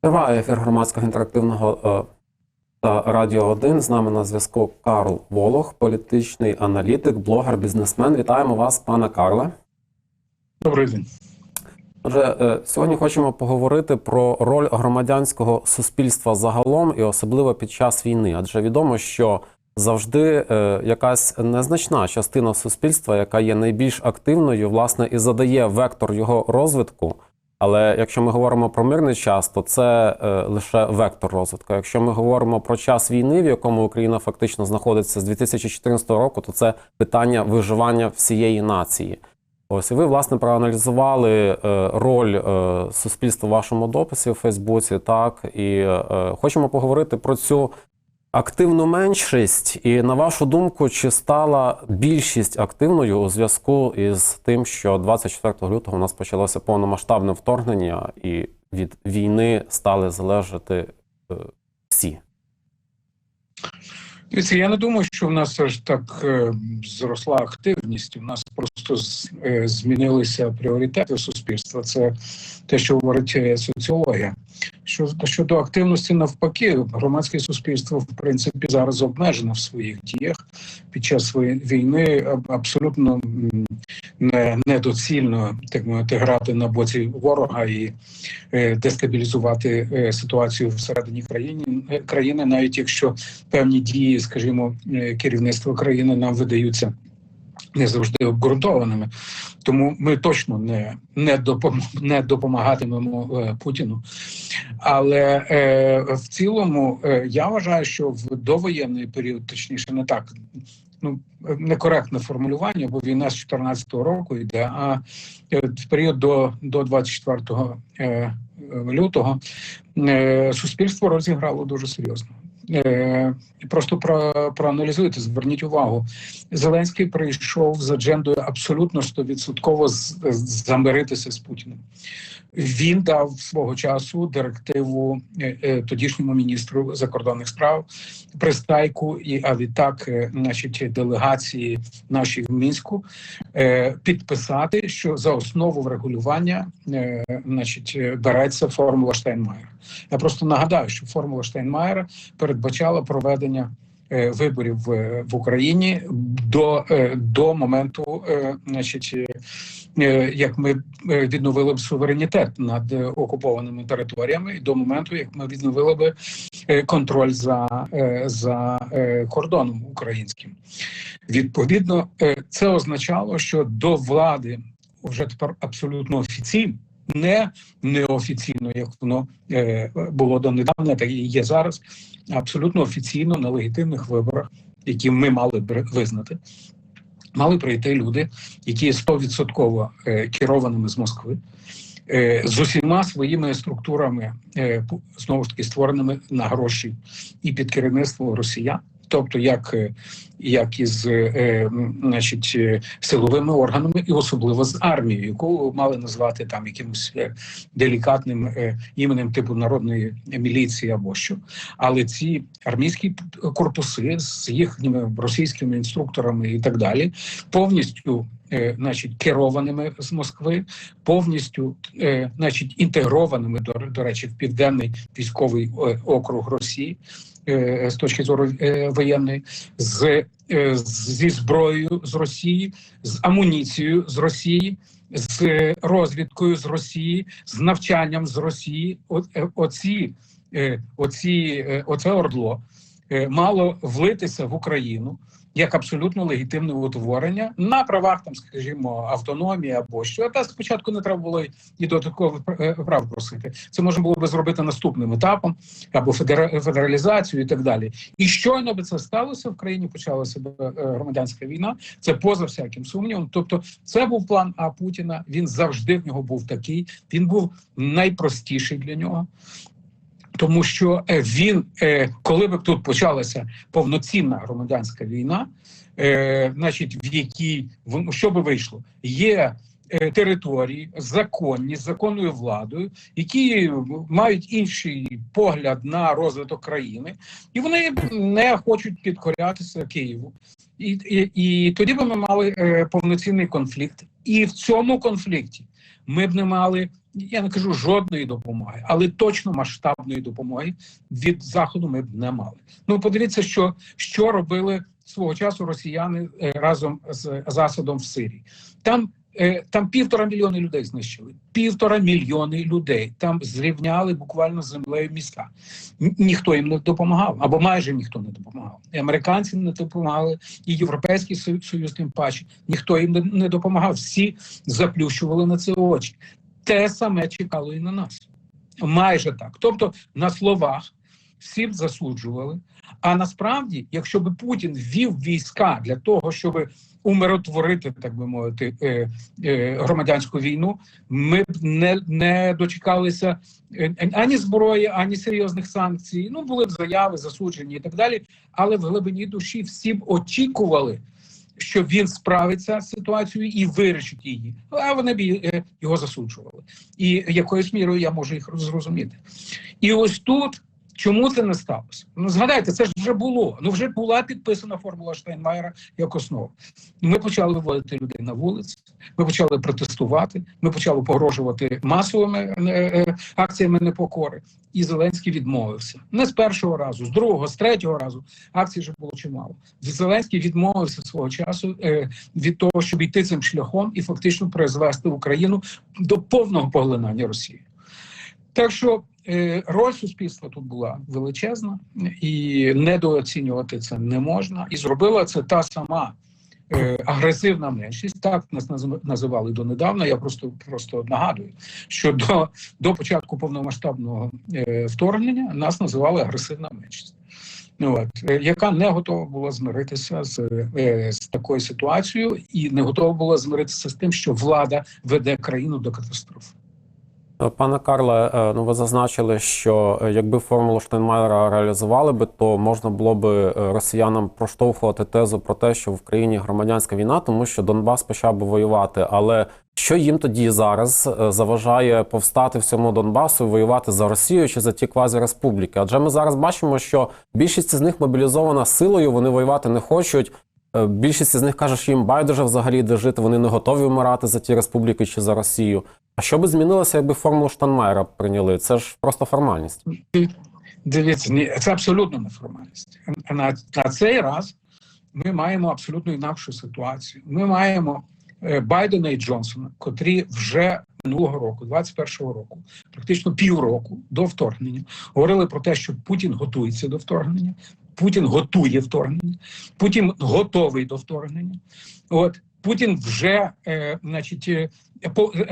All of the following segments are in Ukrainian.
Триває ефір громадського інтерактивного е, та Радіо 1. З нами на зв'язку Карл Волох, політичний аналітик, блогер, бізнесмен. Вітаємо вас, пане Карле. Добрий день. Отже, е, сьогодні хочемо поговорити про роль громадянського суспільства загалом і особливо під час війни. Адже відомо, що завжди е, якась незначна частина суспільства, яка є найбільш активною, власне, і задає вектор його розвитку. Але якщо ми говоримо про мирний час, то це е, лише вектор розвитку. Якщо ми говоримо про час війни, в якому Україна фактично знаходиться з 2014 року, то це питання виживання всієї нації. Ось і ви власне проаналізували е, роль е, суспільства в вашому дописі у Фейсбуці, так і е, хочемо поговорити про цю активну меншість. І на вашу думку, чи стала більшість активною у зв'язку із тим, що 24 лютого у нас почалося повномасштабне вторгнення, і від війни стали залежати е, всі? Я не думаю, що в нас аж так е, зросла активність. У нас просто е, змінилися пріоритети суспільства. Це те, що говорить е, соціологія. Що щодо активності, навпаки, громадське суспільство в принципі зараз обмежено в своїх діях під час війни. Абсолютно не, недоцільно так мовити грати на боці ворога і е, дестабілізувати ситуацію всередині країни, країни, навіть якщо певні дії, скажімо, керівництва країни нам видаються не завжди обґрунтованими. Тому ми точно не, не, допом, не допомагатимемо е, Путіну. Але е, в цілому е, я вважаю, що в довоєнний період, точніше, не так. Ну, некоректне формулювання, бо війна з 14 року йде, а е, в період до, до 24 е, лютого е, суспільство розіграло дуже серйозно. Е, Просто про, проаналізуйте, зверніть увагу. Зеленський прийшов з аджендою абсолютно стовідсотково з- з- замиритися з Путіним. Він дав свого часу директиву е, е, тодішньому міністру закордонних справ Пристайку, і а відтак, е, значить, делегації наші в мінську підписати, що за основу врегулювання, значить, береться формула Штайнмаєра. Я просто нагадаю, що формула Штайнмаєра передбачала проведення виборів в, Україні до, е, до моменту, е, значить, е, е, як ми е, відновили б суверенітет над е, окупованими територіями, і до моменту, як ми відновили б е, контроль за, е, за е, кордоном українським. Відповідно, е, це означало, що до влади вже тепер абсолютно офіційно. Не неофіційно, як воно е, було донедавна, так і є зараз, абсолютно офіційно на легітимних виборах, які ми мали б визнати, мали прийти люди, які є стовідсотково е, керованими з Москви, е, з усіма своїми структурами, знову ж таки створеними на гроші і під керівництво росіян. Тобто, як, е, як із е, значить, е, силовими органами, і особливо з армією, яку мали назвати там якимось е, делікатним е, іменем типу народної міліції або що. Але ці армійські корпуси з їхніми російськими інструкторами і так далі повністю. е, Значить, керованими з Москви, повністю, е, значить, інтегрованими до, до речі, в південний військовий е, округ Росії е, з точки зору е, воєнної, з, е, зі зброєю з Росії, з амуніцією з Росії, з е, розвідкою з Росії, з навчанням з Росії. Е, оці, е, оці, е, оце ордло е, мало влитися в Україну. Як абсолютно легітимне утворення на правах, там, скажімо, автономії або що. Та спочатку не треба було і додаткових е, прав просити. Це можна було би зробити наступним етапом або федера- федералізацію і так далі. І щойно би це сталося в країні, почалася б е, громадянська війна. Це поза всяким сумнівом. Тобто, це був план А Путіна. Він завжди в нього був такий. Він був найпростіший для нього. Тому що е, він, е, коли б тут почалася повноцінна громадянська війна, е, значить, в якій що би вийшло, є території законні з законною владою, які мають інший погляд на розвиток країни, і вони не хочуть підкорятися Києву. І, і, і тоді би ми мали повноцінний конфлікт. І в цьому конфлікті ми б не мали я не кажу жодної допомоги, але точно масштабної допомоги від заходу ми б не мали. Ну подивіться, що, що робили свого часу росіяни е, разом з засадом в Сирії. Там е, там півтора мільйони людей знищили. Півтора мільйони людей там зрівняли буквально землею міста. Ніхто їм не допомагав, або майже ніхто не допомагав. І американці не допомагали, і європейський Союз, тим паче. Ніхто їм не допомагав. Всі заплющували на це очі. Те саме чекало і на нас. Майже так. Тобто, на словах всім засуджували. А насправді, якщо би Путін ввів війська для того, щоб умиротворити, так би мовити, е, е, громадянську війну, ми б не, не дочекалися е, ані зброї, ані серйозних санкцій. Ну були б заяви, засуджені і так далі. Але в глибині душі всі б очікували, що він справиться з ситуацією і вирішить її. А вони б е, його засуджували. І якоюсь мірою я можу їх зрозуміти. І ось тут. Чому це не сталося? Ну згадайте, це ж вже було. Ну вже була підписана формула Штайнмаєра як основа. Ми почали виводити людей на вулиці, ми почали протестувати, ми почали погрожувати масовими е, е, акціями непокори. І Зеленський відмовився не з першого разу, з другого, з третього разу. Акцій вже було чимало. Зеленський відмовився свого часу е, від того, щоб йти цим шляхом і фактично призвести Україну до повного поглинання Росії. Так що е, роль суспільства тут була величезна, і недооцінювати це не можна. І зробила це та сама е, агресивна меншість. Так нас наз- називали донедавна. Я просто просто нагадую, що до, до початку повномасштабного е, вторгнення нас називали агресивна меншість. Ну, От, е, яка не готова була змиритися з, е, з такою ситуацією, і не готова була змиритися з тим, що влада веде країну до катастрофи. Пане Карле, е, ну ви зазначили, що е, якби формулу Штайнмаєра реалізували би, то можна було би е, росіянам проштовхувати тезу про те, що в країні громадянська війна, тому що Донбас почав би воювати. Але що їм тоді зараз заважає повстати всьому Донбасу і воювати за Росію чи за ті квазіреспубліки? Адже ми зараз бачимо, що більшість з них мобілізована силою, вони воювати не хочуть. Е, Більшість з них каже, що їм байдуже взагалі де жити, вони не готові вмирати за ті республіки чи за Росію. А що би змінилося, якби формулу Штанмайера прийняли? Це ж просто формальність. Дивіться, ні, це абсолютно неформальність. На, на цей раз ми маємо абсолютно інакшу ситуацію. Ми маємо е, Байдена і Джонсона, котрі вже минулого року, 21-го року, практично півроку до вторгнення, говорили про те, що Путін готується до вторгнення, Путін готує вторгнення, Путін готовий до вторгнення. От Путін вже, е, значить, е,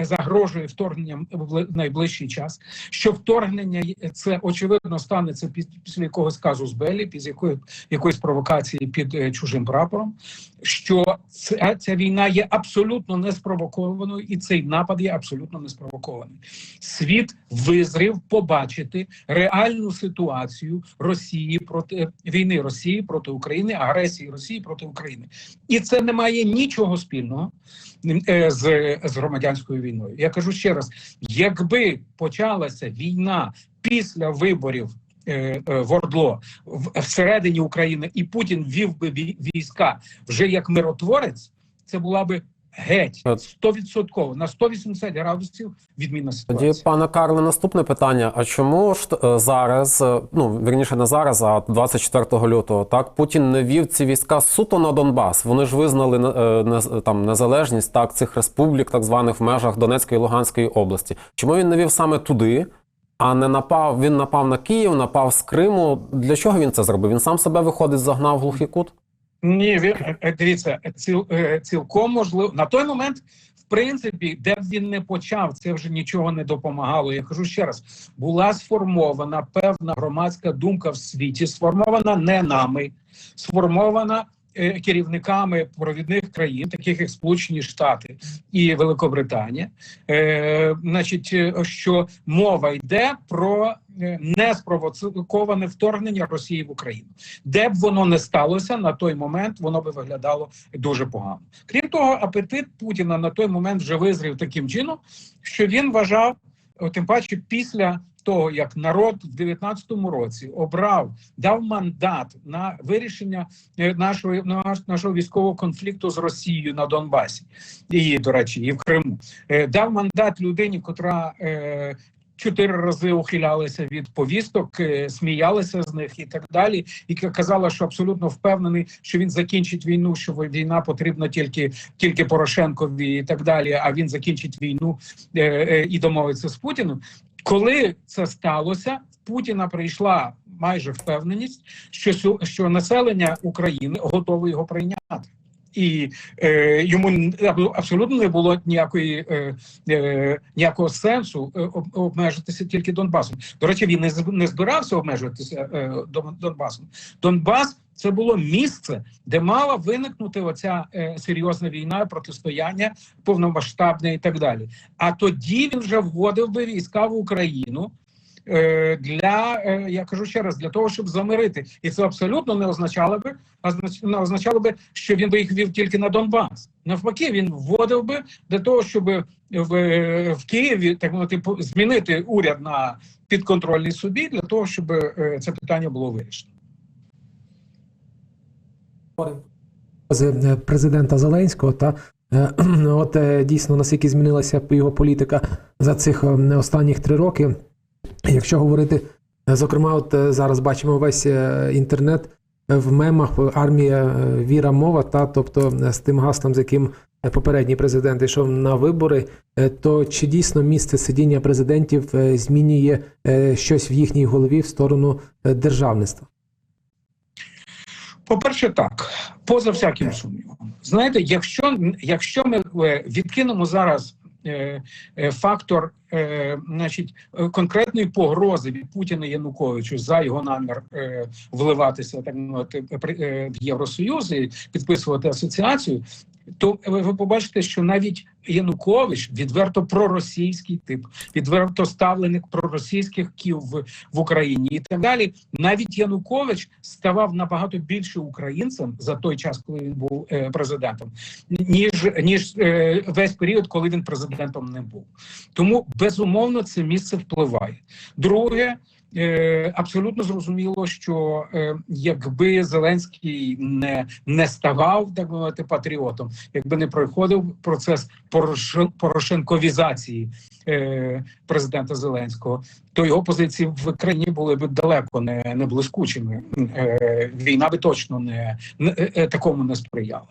загрожує вторгненням в найближчий час. Що вторгнення це очевидно станеться під- після якогось казу з Белі, після якої якоїсь провокації під е, чужим прапором. Що ця, ця війна є абсолютно неспровокованою, і цей напад є абсолютно неспровокований. Світ визрів побачити реальну ситуацію Росії проти війни Росії проти України, агресії Росії проти України, і це не має нічого спільного е, з, з громадянською війною. Я кажу ще раз: якби почалася війна після виборів. е, е, В Ордло всередині України, і Путін вів би вій- війська вже як миротворець, це була би геть От. стовідсотково на 180 градусів відмінна Тоді, пане Карле, наступне питання: а чому ж е, зараз, е, ну вірніше не зараз, а 24 лютого, так Путін не вів ці війська суто на Донбас? Вони ж визнали е, там незалежність так цих республік, так званих в межах Донецької і Луганської області. Чому він не вів саме туди? А не напав, він напав на Київ, напав з Криму. Для чого він це зробив? Він сам себе виходить, загнав в глухий кут? Ні, він е, дивіться, ціл, е, цілком можливо на той момент, в принципі, де б він не почав, це вже нічого не допомагало. Я кажу ще раз: була сформована певна громадська думка в світі, сформована не нами, сформована е, керівниками провідних країн, таких як Сполучені Штати і Великобританія. Е, значить, е, що мова йде про е, неспровоковане вторгнення Росії в Україну де б воно не сталося на той момент, воно би виглядало дуже погано. Крім того, апетит Путіна на той момент вже визрів таким чином, що він вважав, тим паче, після того, як народ в 19-му році обрав, дав мандат на вирішення е, нашого наш- нашого військового конфлікту з Росією на Донбасі, і до речі, і в Криму, Е, дав мандат людині, котра. Е, Чотири рази ухилялися від повісток, сміялися з них і так далі, і казала, що абсолютно впевнений, що він закінчить війну, що війна потрібна тільки тільки Порошенкові і так далі. А він закінчить війну е, е, і домовиться з Путіним. Коли це сталося, в Путіна прийшла майже впевненість, що що населення України готове його прийняти. І е, йому абсолютно не було ніякої е, е, ніякого сенсу е, обмежитися тільки Донбасом. До речі, він не збирався обмежуватися е, Дон- Донбасом. Донбас це було місце, де мала виникнути оця е, серйозна війна, протистояння повномасштабне і так далі. А тоді він вже вводив би війська в Україну. е, Для е, я кажу ще раз, для того, щоб замирити, і це абсолютно не означало би, а означало би, що він би їх вів тільки на Донбас. Навпаки, він вводив би для того, щоб в, в Києві так мовити змінити уряд на підконтрольний собі, для того, щоб е, це питання було вирішено. Е, президента Зеленського та е, от е, дійсно наскільки змінилася його політика за цих останніх три роки. Якщо говорити, зокрема, от зараз бачимо весь інтернет в мемах армія віра мова, та тобто з тим гаслом, з яким попередній президент йшов на вибори, то чи дійсно місце сидіння президентів змінює щось в їхній голові в сторону державництва? По-перше, так, поза всяким сумнівом. Знаєте, якщо, якщо ми е, відкинемо зараз е, е, фактор е, значить, е, конкретної погрози від Путіна Януковичу за його намір е, вливатися так мовити в Євросоюз і підписувати асоціацію, то ви, ви побачите, що навіть Янукович відверто проросійський тип, відверто ставленик проросійських кіл в, в Україні і так далі. Навіть Янукович ставав набагато більше українцем за той час, коли він був е, президентом, ніж ніж е, весь період, коли він президентом не був. Тому безумовно це місце впливає. Друге. Е, абсолютно зрозуміло, що е, якби Зеленський не, не ставав так мовити патріотом, якби не проходив процес Порошен, порошенковізації президента Зеленського, то його позиції в країні були б далеко не, не блискучими. Е, війна би точно не, не е, такому не сприяла.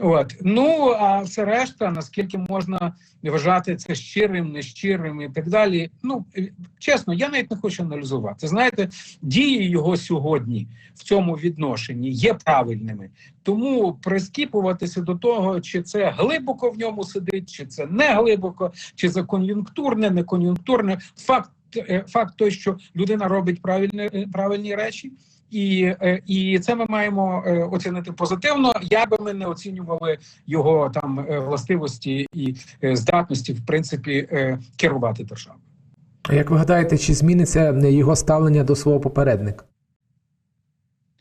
От ну а все решта, наскільки можна вважати це щирим, нещирим і так далі. Ну е, чесно, я навіть не хочу аналізувати. Знаєте, дії його сьогодні в цьому відношенні є правильними. Тому прискіпуватися до того, чи це глибоко в ньому сидить, чи це не глибоко, чи це кон'юнктурне, не кон'юнктурне. Факт, е, факт той, що людина робить правильні, е, правильні речі. І, е, і це ми маємо оцінити позитивно. Як би ми не оцінювали його там властивості і здатності, в принципі, керувати державою. Як ви гадаєте, чи зміниться його ставлення до свого попередника?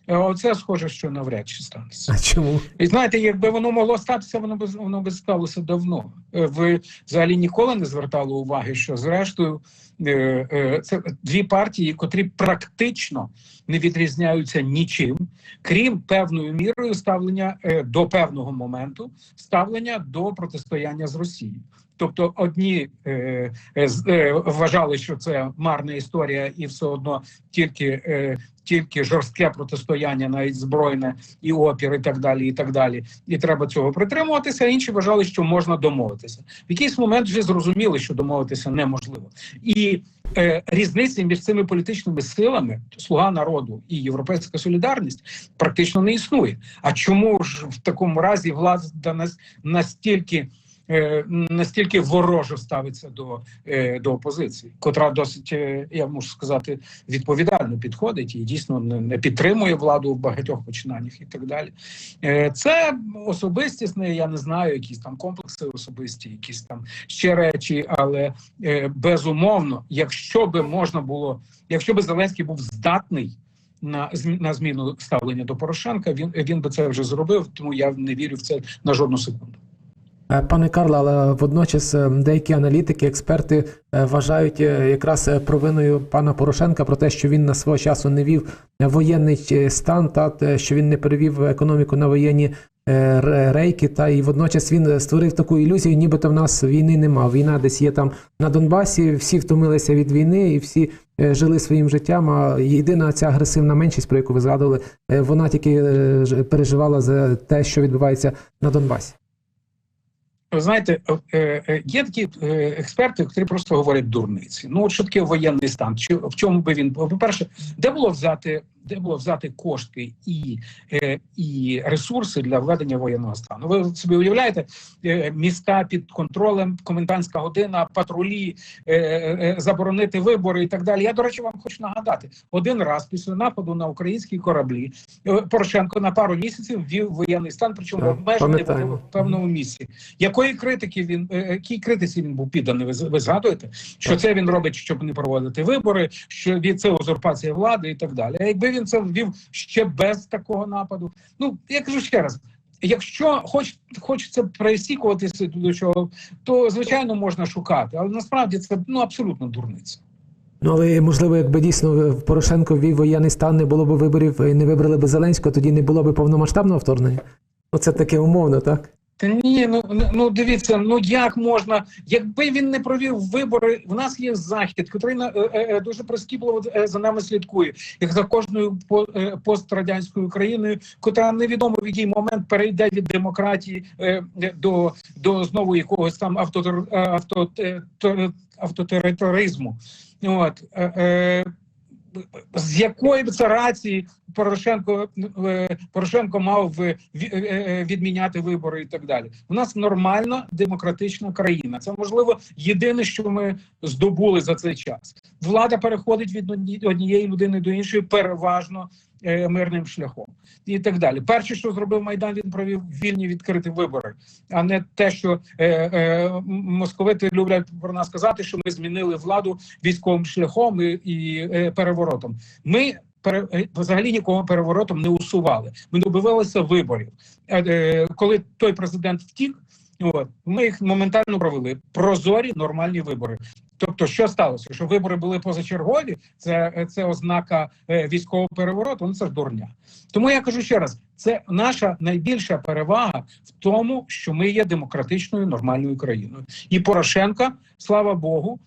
Е, Оце схоже, що навряд чи станеться. А чому? І знаєте, якби воно могло статися, воно б воно би сталося давно. Е, Ви взагалі ніколи не звертали уваги, що зрештою е, це дві партії, котрі практично не відрізняються нічим, крім певною мірою ставлення до певного моменту ставлення до протистояння з Росією. Тобто одні е, е, е, вважали, що це марна історія, і все одно тільки, е, тільки жорстке протистояння, навіть збройне і опір, і так далі, і так далі. І треба цього притримуватися. Інші вважали, що можна домовитися. В якийсь момент вже зрозуміли, що домовитися неможливо. І е, різниці між цими політичними силами, слуга народу і європейська солідарність, практично не існує. А чому ж в такому разі влада нас настільки? Е, Настільки вороже ставиться до, е, до опозиції, котра досить, е, я можу сказати, відповідально підходить і дійсно не, підтримує владу в багатьох починаннях і так далі. Це особистісне, я не знаю, якісь там комплекси особисті, якісь там ще речі, але безумовно, якщо би можна було, якщо би Зеленський був здатний. На на зміну ставлення до Порошенка він він би це вже зробив, тому я не вірю в це на жодну секунду. Е, Пане Карле, але водночас е, деякі аналітики, експерти е, вважають якраз провиною пана Порошенка про те, що він на свого часу не вів воєнний стан, та що він не перевів економіку на воєнні рейки, та і водночас він створив таку ілюзію, нібито в нас війни нема. Війна десь є там на Донбасі, всі втомилися від війни і всі жили своїм життям. А єдина ця агресивна меншість, про яку ви згадували, вона тільки переживала за те, що відбувається на Донбасі. Ви знаєте, е, е, є такі е, експерти, які просто говорять дурниці. Ну, от що таке воєнний стан? Чи в чому би він по-перше, де було взяти, де було взяти кошти і, е, і ресурси для введення воєнного стану? Ви собі уявляєте е, міста під контролем, комендантська година, патрулі, е, заборонити вибори і так далі. Я до речі, вам хочу нагадати: один раз після нападу на українські кораблі Порошенко на пару місяців ввів воєнний стан, причому обмежений в певному місці. Якої критики він якій критиці він був підданий? Ви, ви згадуєте, що це він робить, щоб не проводити вибори, що це узурпація влади і так далі. Якби він це ввів ще без такого нападу, ну я кажу ще раз. Якщо хоч хочеться пересікуватися до чого, то звичайно можна шукати, але насправді це ну абсолютно дурниця. Ну, але можливо, якби дійсно е, Порошенко ввів воєнний стан, не було б виборів і не вибрали б Зеленського, тоді не було б повномасштабного вторгнення. Оце таке умовно, так? Та ні, ну ну- ну дивіться, ну як можна, якби він не провів вибори, в нас є захід, який на- е, е, дуже прискіпливо е, за нами слідкує, як за кожною по- е, пострадянською країною, котра невідомо в який момент перейде від демократії е, е, до, до знову якогось там автотер, е, авто, е. От е, е, з якої це рації Порошенко е, Порошенко мав е, е, відміняти вибори і так далі. У нас нормальна демократична країна. Це можливо єдине, що ми здобули за цей час. Влада переходить від одні- однієї людини до іншої, переважно мирним шляхом і так далі. Перше, що зробив майдан, він провів вільні відкриті вибори, а не те, що е, е, московити люблять про нас казати, що ми змінили владу військовим шляхом і, і е, переворотом. Ми пере, е, взагалі нікого переворотом не усували. Ми добивалися виборів. Е, е, коли той президент втік, от ми їх моментально провели прозорі нормальні вибори. Тобто, що сталося? Що вибори були позачергові, це, це ознака е, військового перевороту. Ну це ж дурня. Тому я кажу ще раз: це наша найбільша перевага в тому, що ми є демократичною нормальною країною, і Порошенка, слава Богу,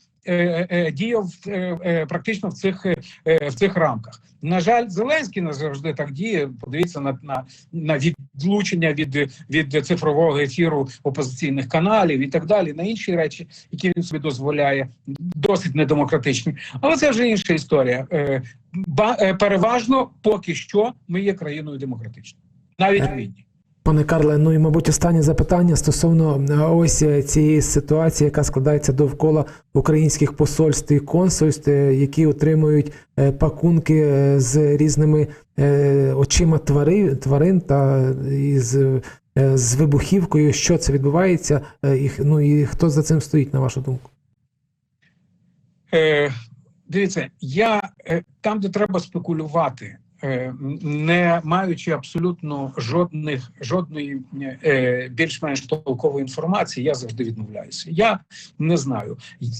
діяв е, е, практично в цих е, е, в цих рамках. На жаль, Зеленський не завжди так діє. Подивіться на, на, на відлучення від, від цифрового ефіру опозиційних каналів і так далі, на інші речі, які він собі дозволяє, досить недемократичні. Але це вже інша історія. Е, е, переважно, поки що, ми є країною демократичною, навіть у війні. Пане Карле, ну і мабуть останнє запитання стосовно е, ось е, цієї ситуації, яка складається довкола українських посольств і консульств, е, які отримують пакунки з різними очима твари, тварин та із з вибухівкою. Що це відбувається? І, ну і хто за цим стоїть, на вашу думку? Дивіться, я там, де треба спекулювати, не маючи абсолютно жодних жодної е, більш-менш толкової інформації, я завжди відмовляюся. Я не знаю.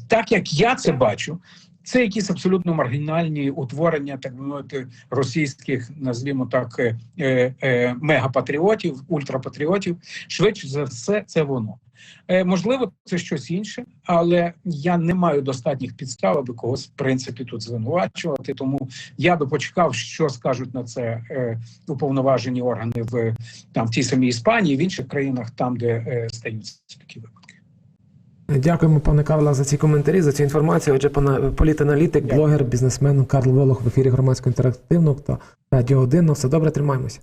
Так як я це бачу. Це якісь абсолютно маргінальні утворення, так би мовити, російських, назвімо так, е, е, е, мегапатріотів, ультрапатріотів. Швидше за все, це воно. Можливо, це щось інше, але я не маю достатніх підстав, аби когось в принципі тут звинувачувати. Тому я би почекав, що скажуть на це е, уповноважені органи в там в тій самій Іспанії, в інших країнах, там де е, стаються такі випадки. Дякуємо, пане Карле, за ці коментарі, за цю інформацію. Отже, пане політаналітик, блогер, бізнесмен Карл Волох в ефірі громадського інтерактивного та радіо 1. Ну, все добре, тримаємося.